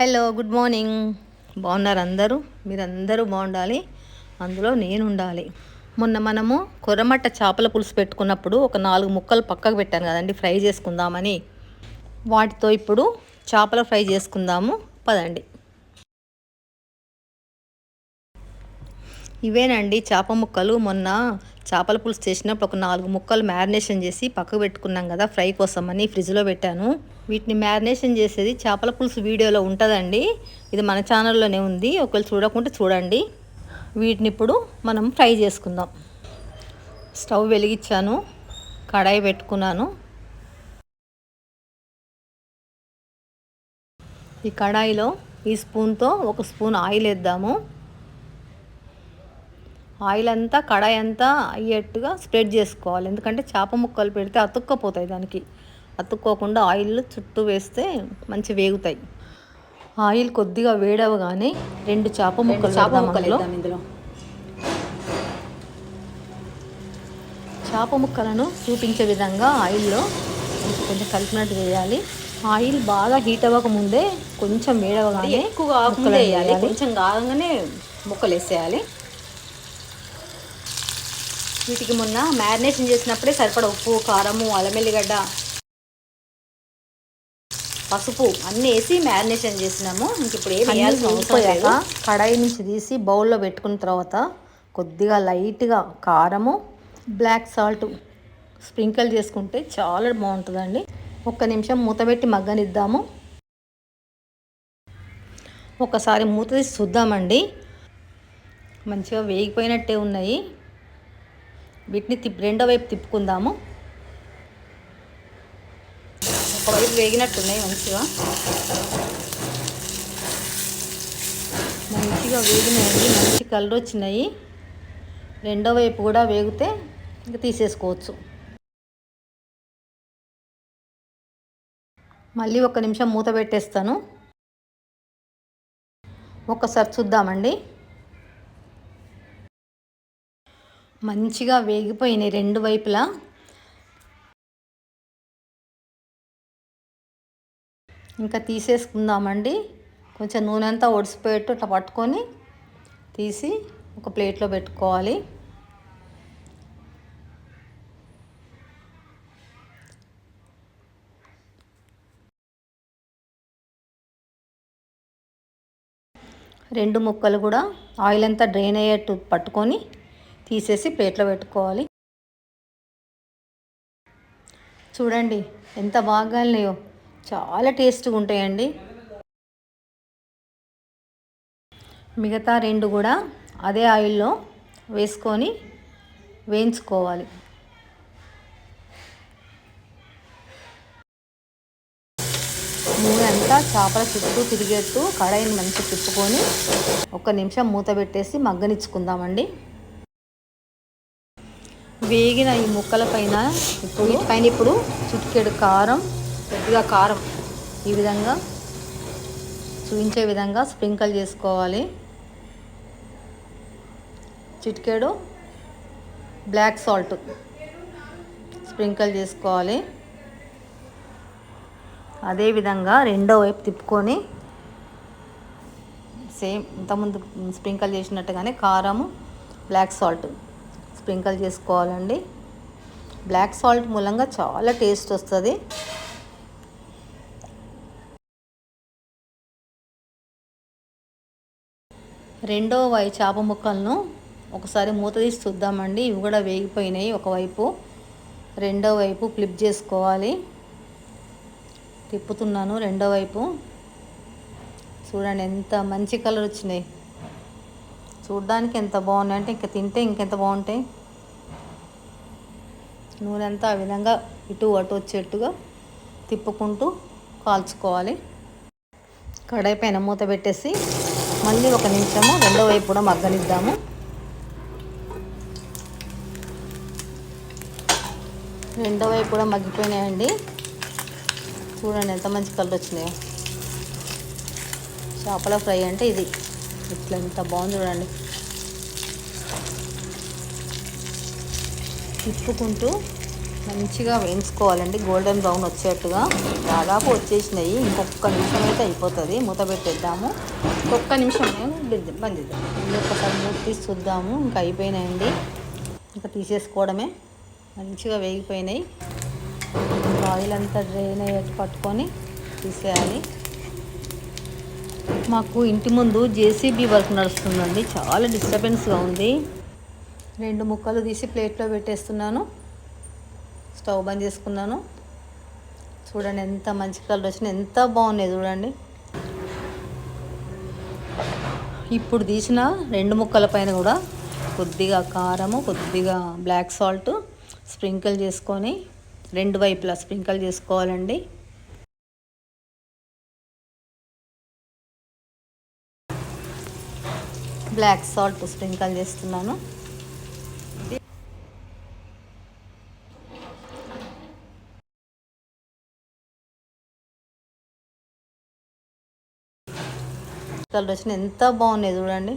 Hello good morning. బాగున్నారు అందరూ? మీరందరూ బాగుండాలి? అందులో నేను ఉండాలి మొన్న మనము కొర్రమట్ట చేపల పులుసు పెట్టుకున్నప్పుడు ఒక నాలుగు ముక్కలు పక్కకు పెట్టాను కదండి ఫ్రై చేసుకుందామని. వాటితో ఇప్పుడు చేపల ఫ్రై చేసుకుందాము. పదండి. ఇవేనండి చేప ముక్కలు. మొన్న చేపల పులుసు చేసినప్పుడు ఒక నాలుగు ముక్కలు మ్యారినేషన్ చేసి పక్కకు పెట్టుకున్నాం కదా ఫ్రై కోసం అని ఫ్రిడ్జ్లో పెట్టాను. వీటిని మ్యారినేషన్ చేసేది చేపల పులుసు వీడియోలో ఉంటుందండి. ఇది మన ఛానల్లోనే ఉంది. ఒకవేళ చూడకుంటే చూడండి. వీటిని ఇప్పుడు మనం ఫ్రై చేసుకుందాం. స్టవ్ వెలిగించాను. కడాయి పెట్టుకున్నాను. ఈ కడాయిలో ఈ స్పూన్తో ఒక స్పూన్ ఆయిల్ వేద్దాము ఆయిల్ అంతా కడాయి అంతా అయ్యేట్టుగా స్ప్రెడ్ చేసుకోవాలి. ఎందుకంటే చేప ముక్కలు పెడితే అతుక్కపోతాయి దానికి. అతుక్కోకుండా ఆయిల్ చుట్టూ వేస్తే మంచి వేగుతాయి. ఆయిల్ కొద్దిగా వేడవగానే రెండు చేప ముక్కలు చేప ముక్కలు ఇందులో. చేప ముక్కలను చూపించే విధంగా ఆయిల్లో కొంచెం కలిపినట్టు వేయాలి. ఆయిల్ బాగా హీట్ అవ్వక ముందే కొంచెం వేడవగానే ఎక్కువ వేయాలి. కొంచెం కాగానే ముక్కలు వేసేయాలి. వీటికి మొన్న మ్యారినేషన్ చేసినప్పుడే సరిపడ ఉప్పు కారము అల్లం ఎల్లిగడ్డ పసుపు అన్నీ వేసి మ్యారినేషన్ చేసినాము. ఇంక ఇప్పుడు ఏం వేయాల్సిన అవసరం లేదు. కడాయి నుంచి తీసి బౌల్లో పెట్టుకున్న తర్వాత కొద్దిగా లైట్గా కారము బ్లాక్ సాల్ట్ స్ప్రింకిల్ చేసుకుంటే చాలా బాగుంటుందండి. ఒక్క నిమిషం మూత పెట్టి మగ్గనిద్దాము. ఒకసారి మూత తీసి చూద్దామండి. మంచిగా వేగిపోయినట్టే ఉన్నాయి. వీటిని తిప్పి రెండో వైపు తిప్పుకుందాము. ఒకవైపు వేగినట్టున్నాయి మంచిగా. మంచిగా వేగినాయి మంచి కలర్ వచ్చినాయి. రెండో వైపు కూడా వేగితే ఇంకా తీసేసుకోవచ్చు. మళ్ళీ ఒక నిమిషం మూత పెట్టేస్తాను. ఒక్కసారి చూద్దామండి. మంచిగా వేగిపోయినాయి రెండు వైపులా. ఇంకా తీసేసుకుందామండి. కొంచెం నూనె అంతా ఒడిసిపోయేట్టు ఇట్లా పట్టుకొని తీసి ఒక ప్లేట్లో పెట్టుకోవాలి. రెండు ముక్కలు కూడా ఆయిల్ అంతా డ్రైన్ అయ్యేట్టు పట్టుకొని తీసేసి ప్లేట్లో పెట్టుకోవాలి. చూడండి ఎంత బాగా చాలా టేస్ట్గా ఉంటాయండి. మిగతా రెండు కూడా అదే ఆయిల్లో వేసుకొని వేయించుకోవాలి. నూనె అంతా చేపల చుట్టూ తిరిగేట్టు కడాయిని మంచిగా తిప్పుకొని ఒక నిమిషం మూత పెట్టేసి మగ్గనిచ్చుకుందామండి. వేగిన ఈ ముక్కల పైన ఇప్పుడు? పైన ఇప్పుడు చిటికెడు కారం కొద్దిగా కారం ఈ విధంగా చూపించే విధంగా స్ప్రింకల్ చేసుకోవాలి. చిటికెడు బ్లాక్ సాల్ట్ స్ప్రింకల్ చేసుకోవాలి. అదేవిధంగా రెండో వైపు తిప్పుకొని సేమ్ ఇంతకుముందు స్ప్రింకల్ చేసినట్టుగానే కారము బ్లాక్ సాల్ట్ స్ప్రింకల్ చేసుకోవాలండి. బ్లాక్ సాల్ట్ మూలంగా చాలా టేస్ట్ వస్తుంది. రెండో వై చేప ముక్కలను ఒకసారి మూత తీసి చూద్దామండి. ఇవి కూడా వేగిపోయినాయి ఒకవైపు. రెండో వైపు ఫ్లిప్ చేసుకోవాలి. తిప్పుతున్నాను రెండో వైపు. చూడండి ఎంత మంచి కలర్ వచ్చినాయి. చూడ్డానికి ఎంత బాగున్నాయి అంటే ఇంకా తింటే ఇంకెంత బాగుంటాయి. నూనె అంతా ఆ విధంగా ఇటు అటు వచ్చేట్టుగా తిప్పుకుంటూ కాల్చుకోవాలి. కడాయి పైన మూత పెట్టేసి మళ్ళీ ఒక నిమిషము రెండో వైపు కూడా మగ్గనిద్దాము. రెండో వైపు కూడా మగ్గిపోయినాయండి. చూడండి ఎంత మంచి కలర్ వచ్చినాయో. చేపల ఫ్రై అంటే ఇది. ఇట్లా ఎంత బాగుంది చూడండి. తిప్పుకుంటూ మంచిగా వేయించుకోవాలండి. గోల్డెన్ బ్రౌన్ వచ్చేట్టుగా దాదాపు వచ్చేసినాయి. ఇంకొక నిమిషం అయితే అయిపోతుంది. మూత పెట్టేద్దాము. ఒక్క నిమిషం బంద్ చేద్దాం. మళ్ళీ మూత తీసి చూద్దాము. ఇంకా అయిపోయినాయండి. ఇంకా తీసేసుకోవడమే. మంచిగా వేగిపోయినాయి. ఆయిల్ అంతా డ్రైన్ అయ్యేట్టు పట్టుకొని తీసేయాలి. మాకు ఇంటి ముందు జేసీబీ వర్క్ నడుస్తుందండి. చాలా డిస్టర్బెన్స్గా ఉంది. రెండు ముక్కలు తీసి ప్లేట్లో పెట్టేస్తున్నాను. స్టవ్ బంద్ చేసుకున్నాను. చూడండి ఎంత మంచి కలర్ వచ్చిన ఎంత బాగున్నాయి చూడండి. ఇప్పుడు తీసిన రెండు ముక్కల పైన కూడా కొద్దిగా కారము కొద్దిగా బ్లాక్ సాల్ట్ స్ప్రింకిల్ చేసుకొని రెండు వైపులా స్ప్రింకిల్ చేసుకోవాలండి. బ్లాక్ సాల్ట్ స్ప్రింకల్ చేస్తున్నాను. కలర్ వచ్చిన ఎంత బాగున్నాయి చూడండి.